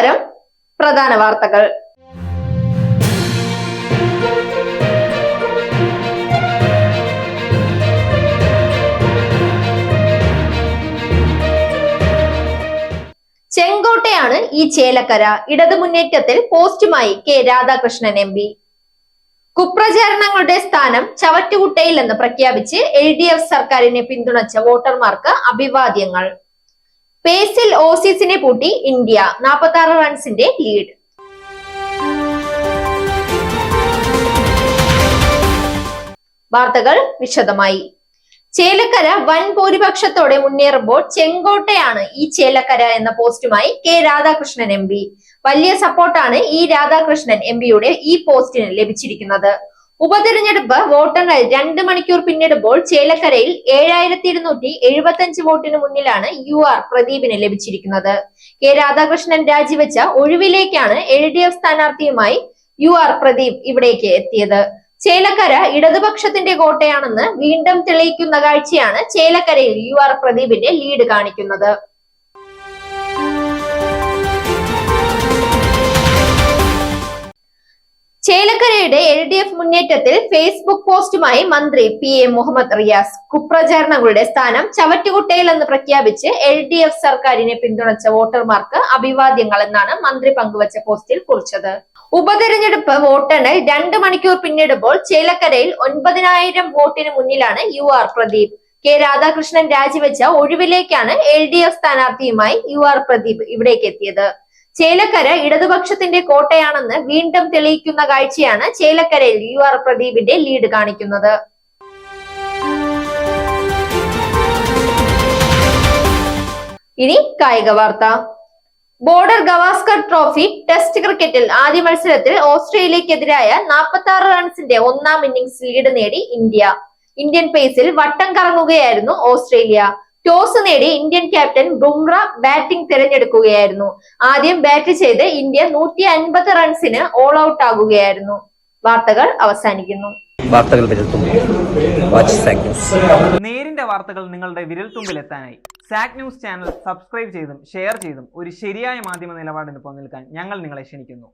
നമസ്കാരം. പ്രധാന വാർത്തകൾ. ചെങ്കോട്ടയാണ് ഈ ചേലക്കര ഇടതു മുന്നേറ്റത്തിൽ പോസ്റ്റുമായി കെ രാധാകൃഷ്ണൻ എം പി. കുപ്രചാരണങ്ങളുടെ സ്ഥാനം ചവറ്റുകുട്ടയിലെന്ന് പ്രഖ്യാപിച്ച് എൽ ഡി എഫ് സർക്കാരിനെ പിന്തുണച്ച വോട്ടർമാർക്ക് അഭിവാദ്യങ്ങൾ. പേസിൽ ഓസീസിനെ പൂട്ടി ഇന്ത്യ. നാൽപ്പത്തി ആറ് റൺസിന്റെ ലീഡ് വാർത്തകൾ വിശദമായി. ചേലക്കര വൻ ഭൂരിപക്ഷത്തോടെ മുന്നേറുമ്പോൾ ചെങ്കോട്ടയാണ് ഈ ചേലക്കര എന്ന പോസ്റ്റുമായി കെ രാധാകൃഷ്ണൻ എം വലിയ സപ്പോർട്ടാണ് ഈ രാധാകൃഷ്ണൻ എം പിയുടെ ഈ പോസ്റ്റിന് ലഭിച്ചിരിക്കുന്നത്. ഉപതെരഞ്ഞെടുപ്പ് വോട്ടെണ്ണൽ രണ്ട് മണിക്കൂർ പിന്നിടുമ്പോൾ ചേലക്കരയിൽ ഏഴായിരത്തി ഇരുന്നൂറ്റി എഴുപത്തി അഞ്ച് വോട്ടിന് മുന്നിലാണ് യു ആർ പ്രദീപിന് ലഭിച്ചിരിക്കുന്നത്. കെ രാധാകൃഷ്ണൻ രാജിവെച്ച ഒഴിവിലേക്കാണ് എൽ ഡി എഫ് സ്ഥാനാർത്ഥിയുമായി യു ആർ പ്രദീപ് ഇവിടേക്ക് എത്തിയത്. ചേലക്കര ഇടതുപക്ഷത്തിന്റെ കോട്ടയാണെന്ന് വീണ്ടും തെളിയിക്കുന്ന കാഴ്ചയാണ് ചേലക്കരയിൽ യു ആർ പ്രദീപിന്റെ ലീഡ് കാണിക്കുന്നത്. ചേലക്കരയുടെ എൽ ഡി എഫ് മുന്നേറ്റത്തിൽ ഫേസ്ബുക്ക് പോസ്റ്റുമായി മന്ത്രി പി എ മുഹമ്മദ് റിയാസ് കുപ്രചാരണങ്ങളുടെ സ്ഥാനം ചവറ്റുകുട്ടയിൽ എന്ന് പ്രഖ്യാപിച്ച് എൽ ഡി എഫ് സർക്കാരിനെ പിന്തുണച്ച വോട്ടർമാർക്ക് അഭിവാദ്യങ്ങൾ എന്നാണ് മന്ത്രി പങ്കുവച്ച പോസ്റ്റിൽ കുറിച്ചത്. ഉപതെരഞ്ഞെടുപ്പ് വോട്ടെണ്ണൽ രണ്ട് മണിക്കൂർ പിന്നിടുമ്പോൾ ചേലക്കരയിൽ ഒൻപതിനായിരം വോട്ടിന് മുന്നിലാണ് U R Pradeep. K Radhakrishnan രാജിവെച്ച ഒഴിവിലേക്കാണ് എൽ ഡി എഫ് സ്ഥാനാർത്ഥിയുമായി യു ആർ പ്രദീപ് ഇവിടേക്ക് എത്തിയത്. ചേലക്കര ഇടതുപക്ഷത്തിന്റെ കോട്ടയാണെന്ന് വീണ്ടും തെളിയിക്കുന്ന കാഴ്ചയാണ് ചേലക്കരയിൽ യു ആർ പ്രദീപിന്റെ ലീഡ് കാണിക്കുന്നത്. ഇനി കായിക വാർത്ത. ബോർഡർ ഗവാസ്കർ ട്രോഫി ടെസ്റ്റ് ക്രിക്കറ്റിൽ ആദ്യ മത്സരത്തിൽ ഓസ്ട്രേലിയക്കെതിരായ നാൽപ്പത്തി ആറ് റൺസിന്റെ ഒന്നാം ഇന്നിംഗ്സ് ലീഡ് നേടി ഇന്ത്യ. ഇന്ത്യൻ പേസിൽ വട്ടം കറങ്ങുകയായിരുന്നു ഓസ്ട്രേലിയ. ടോസ് നേടി ഇന്ത്യൻ ക്യാപ്റ്റൻ ബുംറ ബാറ്റിംഗ് തിരഞ്ഞെടുക്കുകയായിരുന്നു. ആദ്യം ബാറ്റ് ചെയ്ത് ഇന്ത്യ നൂറ്റി അൻപത് റൺസിന് ഓൾ ഔട്ട് ആകുകയായിരുന്നു. വാർത്തകൾ അവസാനിക്കുന്നു. വാർത്തകൾ വിരൽത്തുമ്പിൽ. വാച്ച് സാക് നേരിന്റെ വാർത്തകൾ നിങ്ങളുടെ വിരൽത്തുമ്പിൽ എത്താനായി. സാക് ന്യൂസ് ചാനൽ സബ്സ്ക്രൈബ് ചെയ്തും ഷെയർ ചെയ്തും ഒരു ശരിയായ മാധ്യമ നിലപാടിന് പങ്കെടുക്കാൻ ഞങ്ങൾ നിങ്ങളെ ക്ഷണിക്കുന്നു.